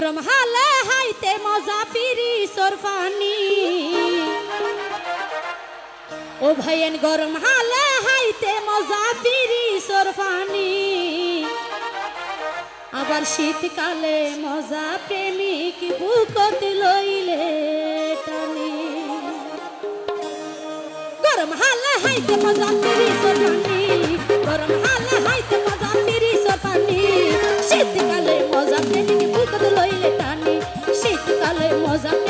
গরম হালে হাইতে মজা ফিরি সরফানি। ও ভাইয়েন, গরম হালে হাইতে মজা ফিরি সরফানি। আবার শীতকালে মজা প্রেমিক বুকত লইলে টানি। গরম হালে হাইতে মজা ফিরি সরফানি, গরম হালে হাইতে মজা ফিরি সরফানি। শীতকালে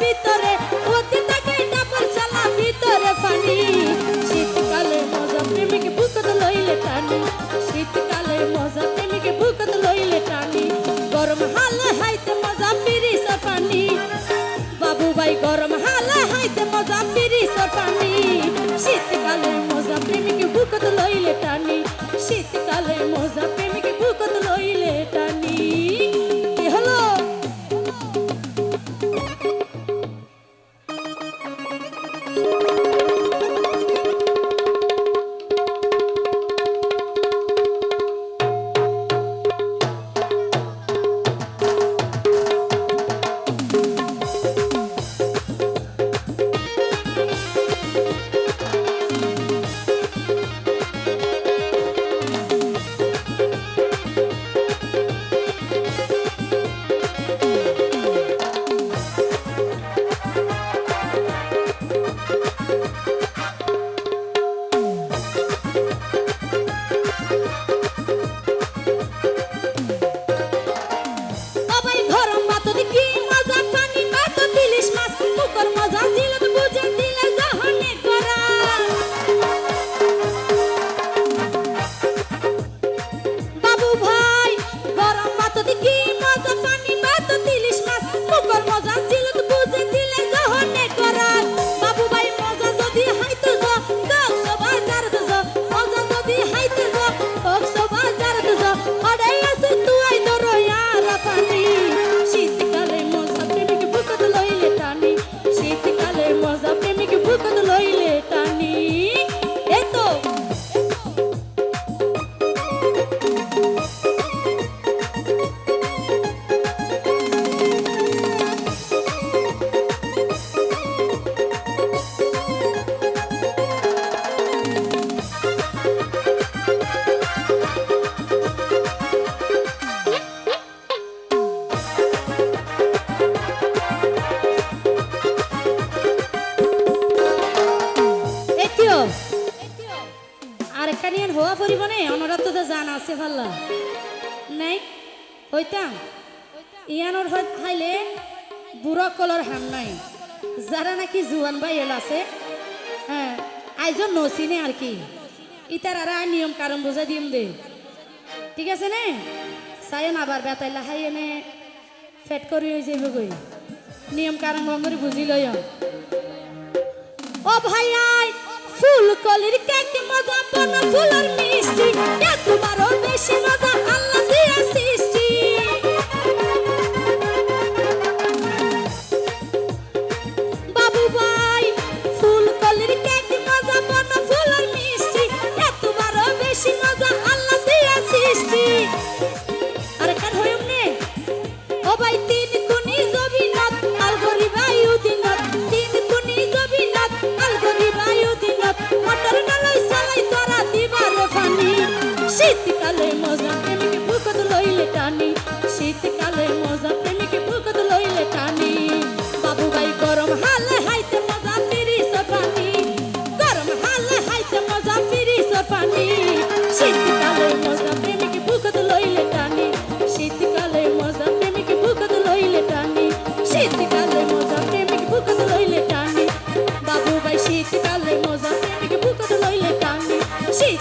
ভিতরে চালা ভিতরে পানি শীতকালে মজা প্রেমিক বুকত লইলে শীতকালে মজা প্রেমিক বুকত লইলে গরম হালে হাইতে মজা ফিরিস পানি। বাবু গরম হালে হাইতে মজা ফিরিস পানি। শীতকালে মজা প্রেমিক বুকত লইলে টানি। শীতকালে মজা প্রেমিক হওয়া পরিমাণে অনরাত্ম তো জান আছে ভাল্লা। নাই? হইতাম? ইয়ানোর খাইলে বুড়ো কলর হাম নাই। যারা নাকি জুয়ান ভাই এল আছে। হ্যাঁ আইজন নচিনে আর কি? ইতার আর নিয়ম কারণ বুঝাই দিম দে। ঠিক আছে নে? চাইন আবার বেতাইলা হাই এনে ফেট করি হয়ে যাইব গই নিয়ম কারণ গঙ্গরি বুঝি লই ও ভাই আই! ফুল কলির কেক মজা বন ফুলের মিষ্টি। এতবারও বেশি মজা আল্লাহ 信